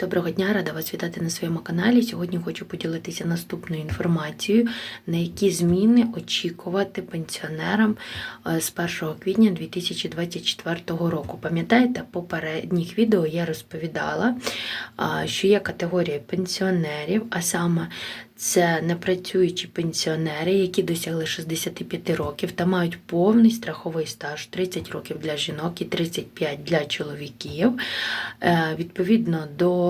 Доброго дня, рада вас вітати на своєму каналі. Сьогодні хочу поділитися наступною інформацією, на які зміни очікувати пенсіонерам е, з 1 квітня 2024 року. Пам'ятаєте, попередніх відео я розповідала, що є категорія пенсіонерів, а саме це непрацюючі пенсіонери, які досягли 65 років та мають повний страховий стаж 30 років для жінок і 35 для чоловіків. Е, Відповідно до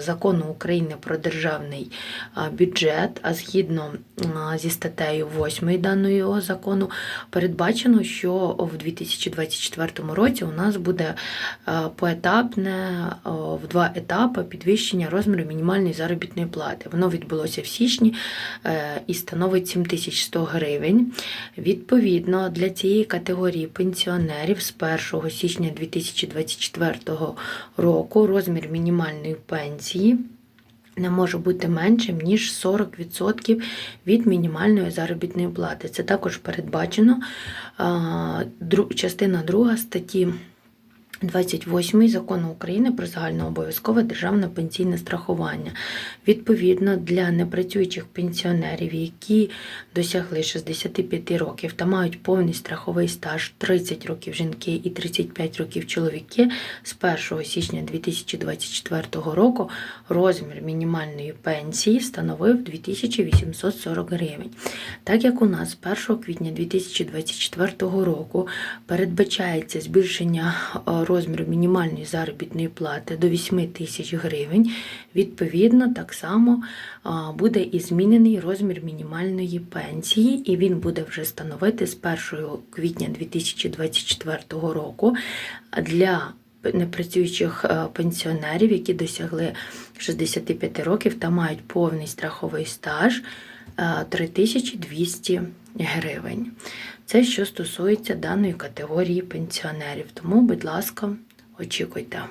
закону України про державний бюджет, а згідно зі статтею 8 даного закону, передбачено, що в 2024 році у нас буде поетапне в два етапи підвищення розміру мінімальної заробітної плати. Воно відбулося в січні е, і становить 7100 гривень. Відповідно, для цієї категорії пенсіонерів з 1 січня 2024 року розмір мінімальної пенсії не може бути меншим, ніж 40% від мінімальної заробітної плати. Це також передбачено частина 2 статті 28 закону України про загальнообов'язкове державне пенсійне страхування. Відповідно, для непрацюючих пенсіонерів, які досягли 65 років та мають повний страховий стаж 30 років жінки і 35 років чоловіки, з 1 січня 2024 року розмір мінімальної пенсії становив 2840 гривень. Так як у нас з 1 квітня 2024 року передбачається збільшення е, розміру мінімальної заробітної плати до 8 тисяч гривень, відповідно, так само буде і змінений розмір мінімальної пенсії, і він буде вже становити з 1 квітня 2024 року для непрацюючих е, пенсіонерів, які досягли 65 років та мають повний страховий стаж е, 3200 гривень. Це що стосується даної категорії пенсіонерів. Тому, будь ласка, очікуйте.